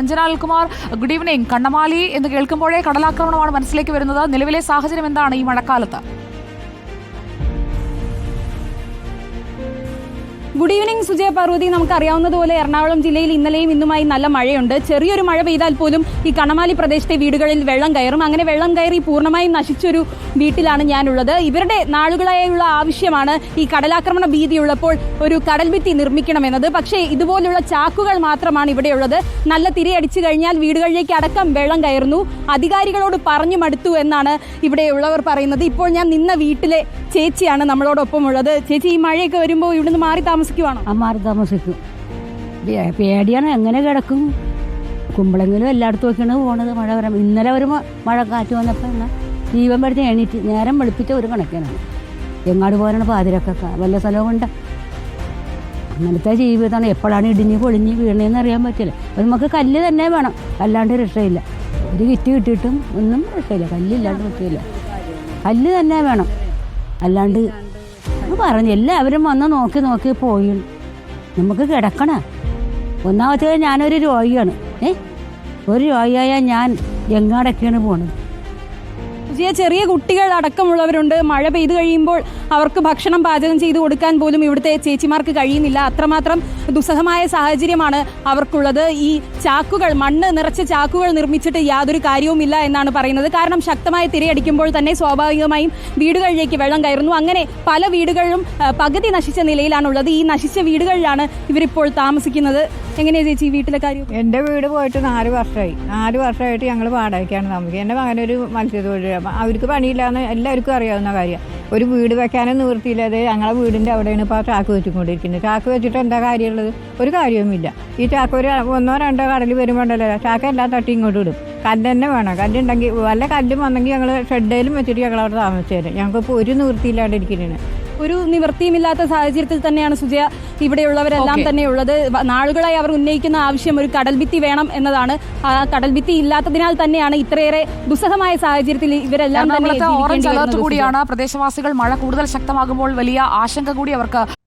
Anjana Kumar good evening Kannamaly എന്ന് കേൾക്കുമ്പോഴേ കടലാക്രമണമാണ് മനസ്സിലേക്ക് വരുന്നത്. നിലവിലെ സാഹചര്യം എന്താണ് ഈ മഴക്കാലത്ത്? Good evening Sujaya Parvathy. നമുക്കറിയാവുന്നതുപോലെ എറണാകുളം ജില്ലയിൽ ഇന്നലെയും ഇന്നുമായി നല്ല മഴയുണ്ട്. ചെറിയൊരു മഴ പെയ്താൽ പോലും ഈ കണമാലി പ്രദേശത്തെ വീടുകളിൽ വെള്ളം കയറും. അങ്ങനെ വെള്ളം കയറി പൂർണമായും നശിച്ചൊരു വീട്ടിലാണ് ഞാനുള്ളത്. ഇവരുടെ നാളുകളായുള്ള ആവശ്യമാണ് ഈ കടലാക്രമണ ഭീതിയുള്ളപ്പോൾ ഒരു കടൽഭിത്തി നിർമ്മിക്കണമെന്നത്. പക്ഷേ ഇതുപോലുള്ള ചാക്കുകൾ മാത്രമാണ് ഇവിടെയുള്ളത്. നല്ല തിരയടിച്ചു കഴിഞ്ഞാൽ വീടുകളിലേക്ക് അടക്കം വെള്ളം കയറുന്നു. അധികാരികളോട് പറഞ്ഞു മടുത്തു എന്നാണ് ഇവിടെയുള്ളവർ പറയുന്നത്. ഇപ്പോൾ ഞാൻ നിന്ന വീട്ടിലെ ചേച്ചിയാണ് നമ്മളോടൊപ്പം ഉള്ളത് ചേച്ചി ഈ മഴയൊക്കെ വരുമ്പോൾ ഇവിടുന്ന് മാറി താമസിക്കുവാണോ? ആ മാറി താമസിക്കും പേടിയാണ് എങ്ങനെ കിടക്കും? കുമ്പളെങ്കിലും എല്ലായിടത്തും ഒക്കെയാണ് പോണത്. മഴ വരാൻ ഇന്നലെ ഒരു മഴ കാറ്റ് വന്നപ്പോൾ എന്നാൽ ജീവൻ പഠിച്ച് എണീറ്റ് നേരം വെളുപ്പിച്ച ഒരു കണക്കിനാണ്. എങ്ങാട് പോകാനാണ് പാതിരക്കൊക്കെ. വല്ല സ്ഥലവും അങ്ങനത്തെ ജീവിതമാണ്. എപ്പോഴാണ് ഇടിഞ്ഞ് പൊളിഞ്ഞ് വീണേന്ന് അറിയാൻ പറ്റില്ല. അപ്പം നമുക്ക് കല്ല് തന്നെ വേണം. അല്ലാണ്ട് രക്ഷയില്ല. ഒരു കിറ്റ് കിട്ടിയിട്ടും ഒന്നും രക്ഷയില്ല. കല്ലില്ലാണ്ട് പറ്റില്ല. കല്ല് തന്നെ വേണം. അല്ലാണ്ട് പറഞ്ഞു. എല്ലാവരും വന്ന് നോക്കി നോക്കി പോയി. നമുക്ക് കിടക്കണ. ഒന്നാമത്തേത് ഞാനൊരു രോഗിയാണ്. ഏ? ഒരു രോഗിയായ ഞാൻ എങ്ങാടൊക്കെയാണ് പോണത്? സുജിയ ചെറിയ കുട്ടികൾ അടക്കമുള്ളവരുണ്ട്. മഴ പെയ്തു കഴിയുമ്പോൾ അവർക്ക് ഭക്ഷണം പാചകം ചെയ്ത് കൊടുക്കാൻ പോലും ഇവിടുത്തെ ചേച്ചിമാർക്ക് കഴിയുന്നില്ല. അത്രമാത്രം ദുസ്സഹമായ സാഹചര്യമാണ് അവർക്കുള്ളത്. ഈ ചാക്കുകൾ മണ്ണ് നിറച്ച ചാക്കുകൾ നിർമ്മിച്ചിട്ട് യാതൊരു കാര്യവുമില്ല എന്നാണ് പറയുന്നത്. കാരണം ശക്തമായ തിരയടിക്കുമ്പോൾ തന്നെ സ്വാഭാവികമായും വീടുകളിലേക്ക് വെള്ളം കയറുന്നു. അങ്ങനെ പല വീടുകളിലും പകുതി നശിച്ച നിലയിലാണുള്ളത്. ഈ നശിച്ച വീടുകളിലാണ് ഇവരിപ്പോൾ താമസിക്കുന്നത്. എങ്ങനെയാ ചേച്ചി വീട്ടിലെ കാര്യം? എന്റെ വീട് പോയിട്ട് നാല് വർഷമായി. നാല് വർഷമായിട്ട് ഞങ്ങൾ വാടകയ്ക്കാണ് താമസിക്കുക എന്റെ മകനൊരു മത്സ്യത്തൊഴിലാളി. അപ്പം അവർക്ക് പണിയില്ലാന്ന് എല്ലാവർക്കും അറിയാവുന്ന കാര്യം. ഒരു വീട് വെക്കാനും നിവൃത്തിയില്ലാതെ ഞങ്ങളെ വീടിന്റെ അവിടെയാണ് ഇപ്പോൾ ചാക്ക് വെച്ചുകൊണ്ടിരിക്കുന്നത്. ചാക്ക് വെച്ചിട്ട് എന്താ കാര്യമുള്ളത്? ഒരു കാര്യവുമില്ല. ഈ ചാക്ക് ഒരു ഒന്നോ രണ്ടോ കടലിൽ വരുമ്പോണ്ടല്ലോ. ചാക്ക് എല്ലാം തട്ടി ഇങ്ങോട്ട് ഇടും. കല്ല് തന്നെ വേണം. കല്ലുണ്ടെങ്കിൽ വല്ല കല്ലും വന്നെങ്കിൽ ഞങ്ങൾ ഷെഡേലും വെച്ചിട്ട് ഞങ്ങൾ അവിടെ താമസിച്ചു തരും ഞങ്ങൾക്ക് ഇപ്പോൾ ഒരു നിവൃത്തിയില്ലാണ്ട് ഇരിക്കുന്നതാണ് ഒരു നിവൃത്തിയുമില്ലാത്ത സാഹചര്യത്തിൽ തന്നെയാണ് സുജയ ഇവിടെയുള്ളവരെല്ലാം തന്നെ ഉള്ളത് നാളുകളായി അവർ ഉന്നയിക്കുന്ന ആവശ്യം ഒരു കടൽഭിത്തി വേണം എന്നതാണ്. ആ കടൽഭിത്തി ഇല്ലാത്തതിനാൽ തന്നെയാണ് ഇത്രയേറെ ദുസ്സഹമായ സാഹചര്യത്തിൽ ഇവരെല്ലാം തന്നെ ഓറഞ്ച് അലർട്ട് കൂടിയാണ് പ്രദേശവാസികൾ മഴ കൂടുതൽ ശക്തമാകുമ്പോൾ വലിയ ആശങ്ക കൂടി അവർക്ക്